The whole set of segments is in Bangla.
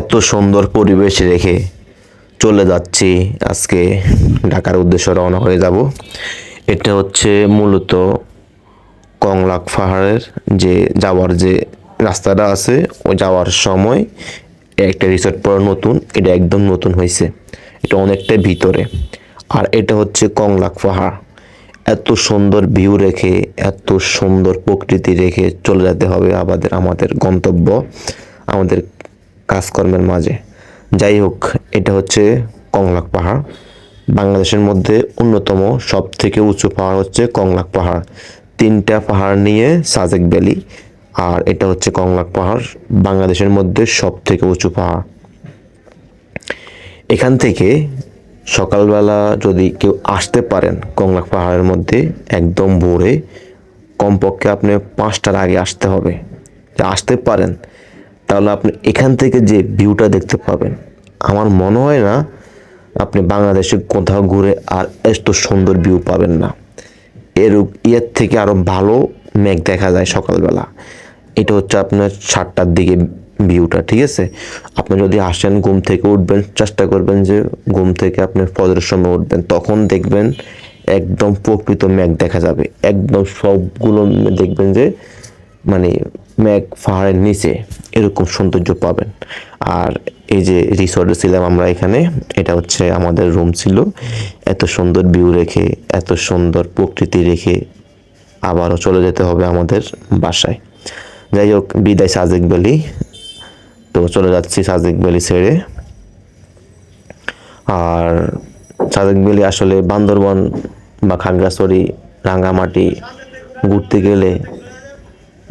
এত সুন্দর পরিবেশ রেখে চলে যাচ্ছি। আজকে ঢাকার উদ্দেশ্যে রওনা হয়ে যাব। এটা হচ্ছে মূলত কংলাক পাহাড়ের যে যাওয়ার যে রাস্তাটা আছে ওই যাওয়ার সময় একটা রিসোর্ট পড়া নতুন, এটা একদম নতুন হয়েছে। এটা অনেকটাই ভিতরে। আর এটা হচ্ছে কংলাক পাহাড়। এত সুন্দর ভিউ রেখে, এত সুন্দর প্রকৃতি রেখে চলে যেতে হবে আমাদের আমাদের গন্তব্য, আমাদের কাজকর্মের মাঝে। যাই হোক, এটা হচ্ছে কংলাক পাহাড়। বাংলাদেশের মধ্যে অন্যতম সব থেকে উঁচু পাহাড় হচ্ছে কংলাক পাহাড়। তিনটা পাহাড় নিয়ে সাজেক ভ্যালি, আর এটা হচ্ছে কংলাক পাহাড়, বাংলাদেশের মধ্যে সব থেকে উঁচু পাহাড়। এখান থেকে সকালবেলা যদি কেউ আসতে পারেন কংলাক পাহাড়ের মধ্যে, একদম ভোরে, কমপক্ষে আপনি পাঁচটার আগে আসতে হবে। আসতে পারেন তাহলে আপনি এখান থেকে যে ভিউটা দেখতে পাবেন, আমার মনে হয় না আপনি বাংলাদেশে কোথাও ঘুরে আর এত সুন্দর ভিউ পাবেন না। এর ইয়ের থেকে আরও ভালো মেঘ দেখা যায় সকালবেলা। এটা হচ্ছে আপনার সাতটার দিকে ভিউটা ঠিক আছে? আপনি যদি আসেন ঘুম থেকে উঠবেন, চেষ্টা করবেন যে ঘুম থেকে আপনি ফজরের সময় উঠবেন, তখন দেখবেন একদম প্রকৃত মেঘ দেখা যাবে। একদম সবগুলো দেখবেন যে মানে মেঘ পাহাড়ের নিচে এরকম সৌন্দর্য পাবেন। আর এই যে রিসর্টে ছিলাম আমরা এখানে, এটা হচ্ছে আমাদের রুম ছিল। এত সুন্দর ভিউ রেখে, এত সুন্দর প্রকৃতি রেখে আবারও চলে যেতে হবে আমাদের বাসায়। যাই হোক, বিদায় সাজেক ভ্যালি তো চলে যাচ্ছি সাজেক ভ্যালি ছেড়ে। আর সাজেক ভ্যালি আসলে বান্দরবন বা খাগড়াছড়ি, রাঙ্গামাটি ঘুরতে গেলে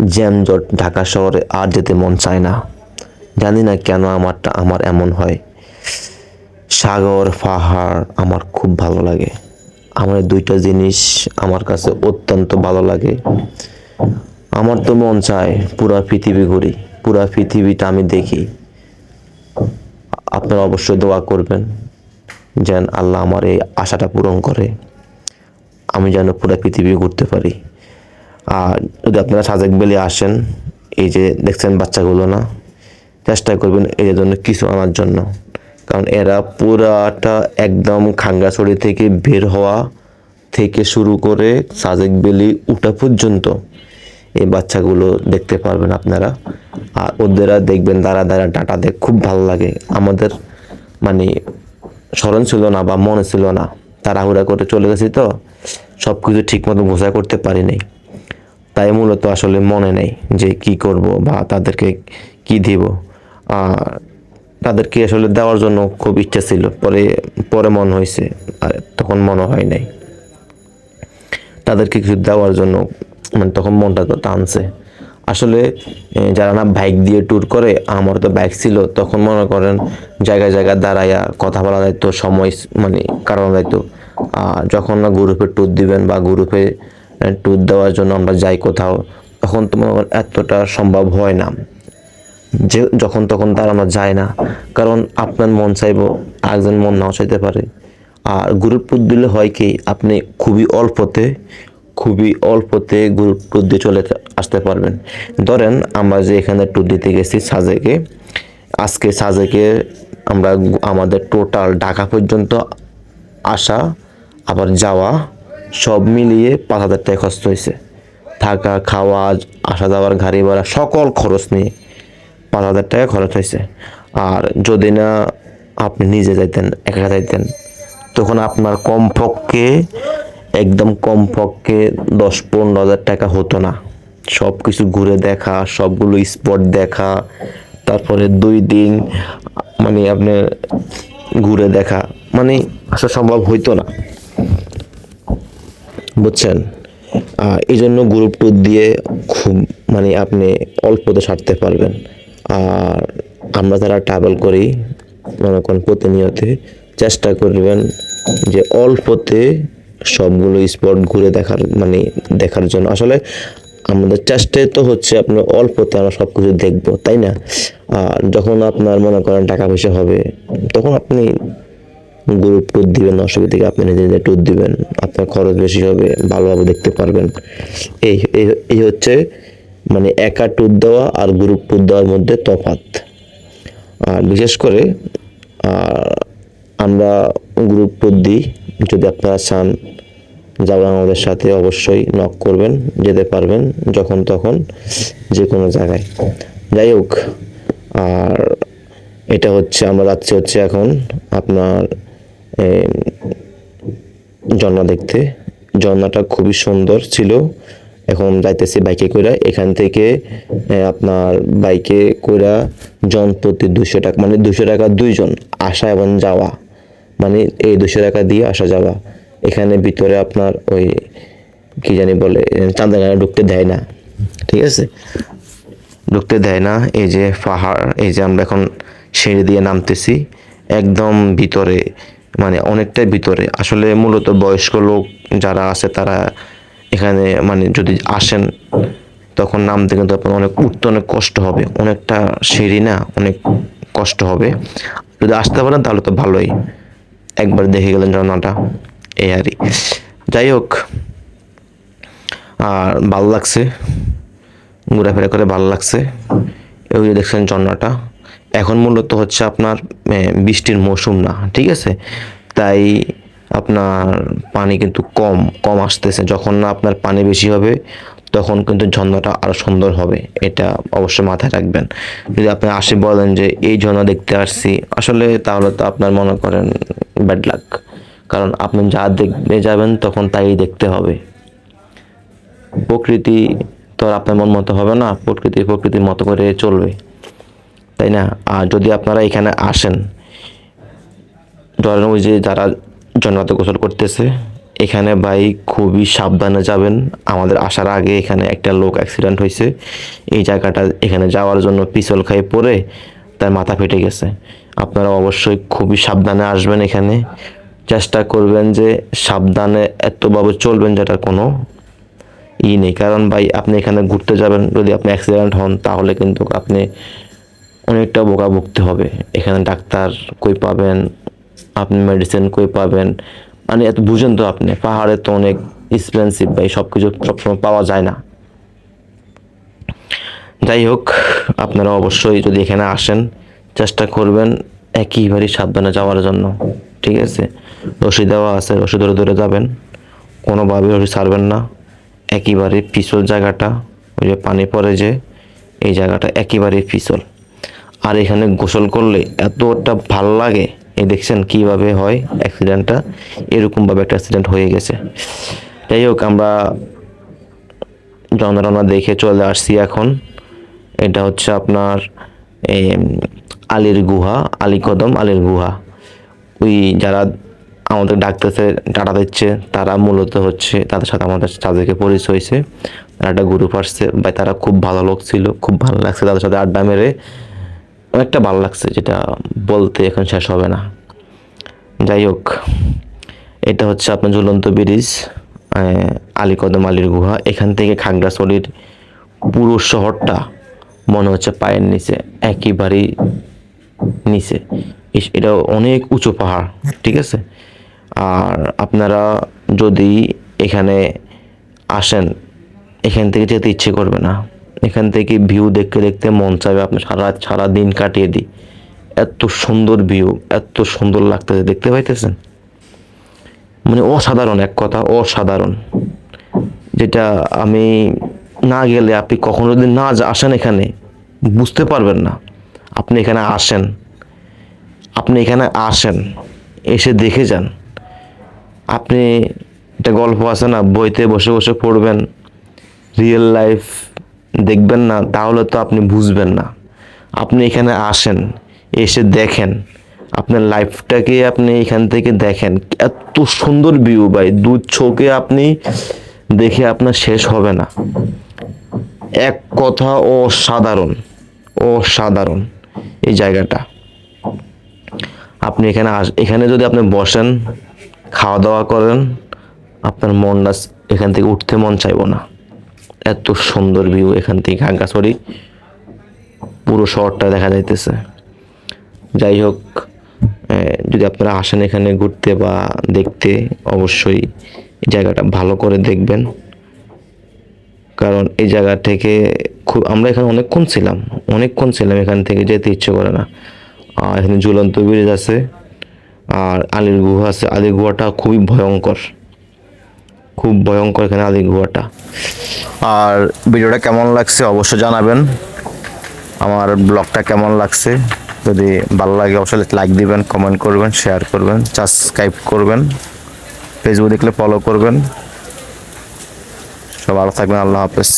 জ্যামজট ঢাকা শহরে আর যেতে মন চায় না। জানি না কেন আমারটা আমার এমন হয়। সাগর, পাহাড় আমার খুব ভালো লাগে। আমার দুইটা জিনিস আমার কাছে অত্যন্ত ভালো লাগে। আমার তো মন চায় পুরা পৃথিবী ঘুরি, পুরা পৃথিবীটা আমি দেখি। আপনারা অবশ্যই দোয়া করবেন যেন আল্লাহ আমার এই আশাটা পূরণ করে। আমি যেন পুরা পৃথিবী ঘুরতে পারি। আর যদি আপনারা সাজেক বেলে আসেন, এই যে দেখছেন বাচ্চাগুলো না, চেষ্টা করবেন এর জন্য কিছু আনার জন্য। কারণ এরা পুরাটা একদম খাঙ্গাছড়ি থেকে বের হওয়া থেকে শুরু করে সাজেক বেলি উঠা পর্যন্ত এই বাচ্চাগুলো দেখতে পারবেন আপনারা। আর ওদেরা দেখবেন দাঁড়া দাঁড়া ডাটা দেখ, খুব ভালো লাগে। আমাদের মানে স্মরণ ছিল না বা মনে ছিল না। তাড়াহুড়া করে চলে গেছি তো সব কিছু ঠিক মতো বোঝা করতে পারি নাই। তাই মূলত আসলে মনে নেই যে কি করব বা তাদেরকে কি দিব। তাদেরকে আসলে দেওয়ার জন্য খুব ইচ্ছা ছিল, পরে পরে মন হয়েছে, আর তখন মনে হয় নাই। তাদেরকে কিছু দেওয়ার জন্য মানে তখন মনটা তো টানছে। আসলে যারা না বাইক দিয়ে ট্যুর করে, আমার তো বাইক ছিল, তখন মনে করেন জায়গায় জায়গায় দাঁড়াইয়া কথা বলা যাইতো, সময় মানে কারণ আর যখন না গ্রুপে ট্যুর দিবেন বা গ্রুপে ট্যুর দেওয়ার জন্য আমরা যাই কোথাও, তখন তো করেন এতটা সম্ভব হয় না। যে যখন তখন দাঁড়ানো যায় না, কারণ আপনার মন চাইব আরেকজন মন নাও চাইতে পারে। আর গ্রুপ দিলে হয় কি, আপনি খুবই অল্পতে খুবই অল্পতে গ্রুপ ট্যুর দিয়ে চলে আসতে পারবেন। ধরেন আমরা যে এখানে ট্যুর দিতে গেছি সাজেকে, আজকে সাজেকে আমরা আমাদের টোটাল ঢাকা পর্যন্ত আসা, আবার যাওয়া সব মিলিয়ে পাঁচ হাজার টাকা খরচ হয়েছে। থাকা, খাওয়া, আসা যাওয়ার গাড়ি ভাড়া, সকল খরচ নিয়ে পাঁচ হাজার টাকা খরচ হয়েছে। আর যদি না আপনি নিজে যাইতেন, একা যাইতেন, তখন আপনার কমপক্ষে, একদম কমপক্ষে দশ পনেরো হাজার টাকা হতো না। সব কিছু ঘুরে দেখা, সবগুলো স্পট দেখা, তারপরে দুই দিন মানে আপনার ঘুরে দেখা মানে আসা সম্ভব হইতো না। বুঝছেন? এই জন্য গ্রুপ ট্যুর দিয়ে খুব মানে আপনি অল্পতে সারতে পারবেন। আর আমরা যারা ট্রাভেল করি, মনে করেন প্রতিনিয়তে চেষ্টা করবেন যে অল্পতে সবগুলো স্পট ঘুরে দেখার মানে দেখার জন্য। আসলে আমাদের চেষ্টাই তো হচ্ছে আপনার অল্পতে আমরা সব কিছু দেখব, তাই না? আর যখন আপনার মনে করেন টাকা পয়সা হবে, তখন আপনি গ্রুপ ট্যুর দিবেন অসুবিধা কি আপনি নিজে নিজে ট্যুর দিবেন, আপনার খরচ বেশি হবে, ভালোভাবে দেখতে পারবেন। এই, এই- হচ্ছে মানে একা ট্যুর দেওয়া আর গ্রুপ ট্যুর দেওয়ার মধ্যে তফাৎ। আর বিশেষ করে আমরা গ্রুপ টুর দিই, যদি আপনারা চান যাবেন আমাদের সাথে অবশ্যই নক করবেন, যেতে পারবেন, যখন তখন যে কোনো জায়গায়। যাই হোক, আর এটা হচ্ছে, আমরা যাচ্ছি হচ্ছে এখন আপনার ঝর্ণা দেখতে। ঝর্ণাটা খুবই সুন্দর ছিল। এখন যাইতেছি বাইকে কইরা। এখান থেকে আপনার বাইকে কইরা জন প্রতি দুশো টাকা মানে দুশো টাকা দুইজন আসা এবং যাওয়া। মানে এই দুশো টাকা দিয়ে আসা যাওয়া। এখানে ভিতরে আপনার ওই কি জানি বলে চান্দাগানে ঢুকতে দেয় না। ঠিক আছে? ঢুকতে দেয় না। এই যে পাহাড়, এই যে আমরা এখন সিঁড়ি দিয়ে নামতেছি। একদম ভিতরে মানে অনেকটাই ভিতরে। আসলে মূলত বয়স্ক লোক যারা আছে তারা এখানে মানে যদি আসেন, তখন নামতে কিন্তু আপনার অনেক উঠতে অনেক কষ্ট হবে। অনেকটা সিঁড়ি না, অনেক কষ্ট হবে। যদি আসতে পারেন তাহলে তো ভালোই। একবার দেখে গেলেন ঝর্ণাটা এই আরই যাই হোক, আর ভালো লাগছে। ঘোরাফেরা করে ভালো লাগছে। যে দেখছেন ঝর্ণাটা। এখন মূলত হচ্ছে আপনার বৃষ্টির মৌসুম না, ঠিক আছে? তাই আপনার পানি কিন্তু কম কম আসতেছে। যখন না আপনার পানি বেশি হবে, তখন কিন্তু ঝর্ণাটা আরও সুন্দর হবে। এটা অবশ্যই মাথায় রাখবেন। যদি আপনি আসে বলেন যে, এই ঝর্ণা দেখতে আসছি, আসলে তাহলে তো আপনার মনে করেন ব্যাড লাক কারণ আপনি যা দেখতে যাবেন, তখন তাই দেখতে হবে। প্রকৃতি তো আর আপনার মন মতো হবে না। প্রকৃতি প্রকৃতির মতো করে চলবে। তাই না? আর যদি আপনারা এখানে আসেন ধরেন ওই যে যারা জন্নাতে গোসল করতেছে, এখানে ভাই খুবই সাবধানে যাবেন। আমাদের আসার আগে এখানে একটা লোক অ্যাক্সিডেন্ট হয়েছে। এই জায়গাটা এখানে যাওয়ার জন্য পিছল খাই পড়ে তার মাথা ফেটে গেছে। আপনারা অবশ্যই খুবই সাবধানে আসবেন এখানে। চেষ্টা করবেন যে সাবধানে এতভাবে চলবেন যেটার কোনো ই নেই। কারণ ভাই আপনি এখানে ঘুরতে যাবেন, যদি আপনি অ্যাক্সিডেন্ট হন, তাহলে কিন্তু আপনি অনেকটা বোকা ভুগতে হবে। এখানে ডাক্তার কই পাবেন? আপনি মেডিসিন কই পাবেন? মানে এত বুঝেন তো আপনি, পাহাড়ে তো অনেক এক্সপেন্সিভ ভাই সব কিছু সবসময় পাওয়া যায় না। যাই হোক, আপনারা অবশ্যই যদি এখানে আসেন, চেষ্টা করবেন একইবারই সাবধানে যাওয়ার জন্য, ঠিক আছে? রশি দেওয়া আছে, রশি ধরে ধরে যাবেন কোনোভাবে রশি ছাড়বেন না। একেবারে পিছল জায়গাটা, ওই যে পানি পড়ে যে, এই জায়গাটা একেবারে পিছল। আর এখানে গোসল করলে এতটা ভালো লাগে। এই দেখছেন কীভাবে হয় অ্যাক্সিডেন্টটা এরকমভাবে একটা অ্যাক্সিডেন্ট হয়ে গেছে। যাই হোক, আমরা যন্ত্রণা দেখে চলে আসছি এখন। এটা হচ্ছে আপনার আলীর গুহা, আলী কদম, আলীর গুহা। ওই যারা আমাদের ডাকতেছে, টাটা দিচ্ছে, তারা মূলত হচ্ছে তাদের সাথে আমাদের তাদেরকে পরিচয় হয়েছে। তারা একটা গ্রুপ আসছে বা তারা খুব ভালো লোক ছিল, খুব ভালো লাগছে তাদের সাথে আড্ডা মেরে। অনেকটা ভালো লাগছে যেটা বলতে এখন শেষ হবে না। যাই হোক, এটা হচ্ছে আপনার ঝুলন্ত ব্রিজ আলী কদম আলীর গুহা। এখান থেকে খাগড়াছড়ির পুরো শহরটা মনে হচ্ছে পায়ের নিচে, একেবারেই নিচে। এটা অনেক উঁচু পাহাড়, ঠিক আছে? আর আপনারা যদি এখানে আসেন, এখান থেকে যেতে ইচ্ছে করবে না। এখান থেকে ভিউ দেখতে দেখতে মন চাইবে আপনি সারা সারা দিন কাটিয়ে দিই। এত সুন্দর ভিউ এত সুন্দর লাগতেছে, দেখতে পাইতেছেন? মানে অসাধারণ এক কথা, অসাধারণ। যেটা আমি না গেলে আপনি কখনো যদি না আসেন এখানে, বুঝতে পারবেন না। আপনি এখানে আসেন। আপনি এখানে আসেন, এসে দেখে যান। আপনি, একটা গল্প আছে না, বইতে বসে বসে পড়বেন রিয়েল লাইফ দেখবেন না, তাহলে তো আপনি বুঝবেন না। আপনি এখানে আসেন, এসে দেখেন, আপনার লাইফটাকে আপনি এখান থেকে দেখেন। এত সুন্দর ভিউ ভাই দু চোখে আপনি দেখে আপনার শেষ হবে না। এক কথা অসাধারণ অসাধারণ এই জায়গাটা। আপনি এখানে আস, এখানে যদি আপনি বসেন খাওয়া দাওয়া করেন, আপনার মনটা এখান থেকে উঠতে মন চাইব না। এত সুন্দর ভিউ এখান থেকে খাগড়াছড়ি পুরো শহরটা দেখা যাইতেছে। যাই হোক যদি আপনারা আসেন এখানে ঘুরতে বা দেখতে, অবশ্যই এই জায়গাটা ভালো করে দেখবেন। কারণ এই জায়গা থেকে খুব, আমরা এখানে অনেকক্ষণ ছিলাম অনেকক্ষণ ছিলাম এখান থেকে যেতে ইচ্ছে করে না। আর এখানে ঝুলন্ত ব্রিজ আছে, আর আলির গুহা আছে। আলির গুহাটা খুবই ভয়ঙ্কর। খুব ভয়ঙ্কর এখানে আদি গুহাটা আর ভিডিওটা কেমন লাগছে অবশ্যই জানাবেন। আমার ব্লগটা কেমন লাগছে? যদি ভালো লাগে অবশ্যই লাইক দিবেন কমেন্ট করবেন শেয়ার করবেন সাবস্ক্রাইব করবেন ফেসবুক দেখলে ফলো করবেন। সব ভালো থাকবেন, আল্লাহ হাফেজ।